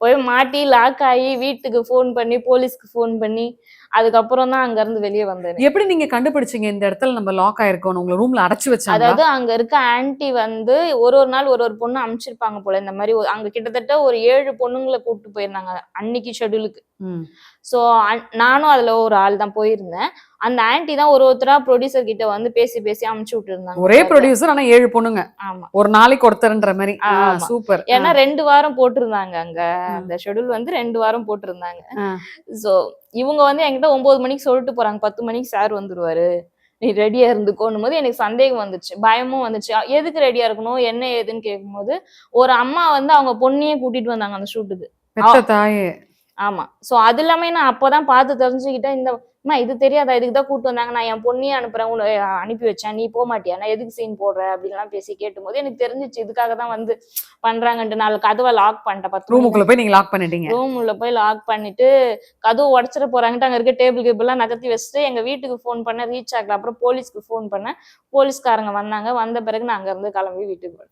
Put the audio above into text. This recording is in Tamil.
போய் மாட்டி லாக் ஆகி வீட்டுக்கு ஃபோன் பண்ணி போலீஸ்க்கு ஃபோன் பண்ணி அதுக்கப்புறம் தான் அங்க இருந்து வெளியே வந்தேன். எப்படி நீங்க கண்டுபிடிச்சீங்க இந்த இடத்துல நம்ம லாக் ஆயிருக்கோம் உங்களை ரூம்ல அடைச்சு வச்சாங்க அதாவது அங்க இருக்க ஆன்ட்டி வந்து ஒரு ஒரு நாள் ஒரு ஒரு பொண்ணு அனுப்பிச்சிருப்பாங்க போல இந்த மாதிரி அங்க கிட்டத்தட்ட ஒரு ஏழு பொண்ணுங்களை கூப்பிட்டு போயிருந்தாங்க அன்னைக்கு ஷெட்யூலுக்கு ஸோ நானும் அதுல ஒரு ஆள் தான் போயிருந்தேன். அந்த ஆன்ட்டி தான் ஒரு ஒருத்தரா ப்ரொடியூசர் கிட்ட வந்து பேசி பேசி அமுச்சு விட்டுருந்தாங்க. ஒரே ப்ரொடியூசர் ஆனா ஏழு பொண்ணுங்க. ஆமா. ஒரு நாளைக்கு ஒருத்தர்ன்ற மாதிரி. சூப்பர் ஏன்னா ரெண்டு வாரம் போட்டிருந்தாங்க அங்க. அந்த ஷெட்யூல் வந்து ரெண்டு வாரம் போட்டிருந்தாங்க. சோ இவங்க வந்து என்கிட்ட ஒன்பது மணிக்கு சொல்லிட்டு போறாங்க. பத்து மணிக்கு சார் வந்துருவாரு. நீ ரெடியா இருந்துக்கோன்னும் போது எனக்கு சந்தேகம் வந்துச்சு. பயமும் வந்துச்சு. எதுக்கு ரெடியா இருக்கணும்? என்ன ஏதுன்னு கேட்கும்போது ஒரு அம்மா வந்து அவங்க பொண்ணையே கூட்டிட்டு வந்தாங்க அந்த ஷூட்டுக்கு ஆமா. சோ அது எல்லாமே நான் அப்பதான் பார்த்து தெரிஞ்சுக்கிட்டேன் இந்த அம்மா இது தெரியாதா? இதுக்கு தான் கூட்டு வந்தாங்க. நான் என் பொண்ணையே அனுப்புறேன். உன்னை அனுப்பி வச்சேன். நீ போக மாட்டியா? நான் எதுக்கு சீன் போடுற? அப்படின்லாம் பேசி கேட்டும்போது எனக்கு தெரிஞ்சிச்சு இதுக்காக தான் வந்து பண்றாங்கன்ட்டு. நாலு கதவை லாக் பண்ணிட்டேன் பத்து ரூமுக்குள்ள போய் நீங்க லாக் பண்ணிட்டீங்க. ரூம் உள்ள போய் லாக் பண்ணிட்டு கதவு உடச்சிட போறாங்கட்டு அங்க இருக்க டேபிள் கேபிள்லாம் நகர்த்தி வச்சுட்டு எங்க வீட்டுக்கு ஃபோன் பண்ண ரீச் ஆகல அப்புறம் போலீஸ்க்கு ஃபோன் பண்ணேன். போலீஸ்காரங்க வந்தாங்க. வந்த பிறகு நான் அங்க இருந்து கிளம்பி வீட்டுக்கு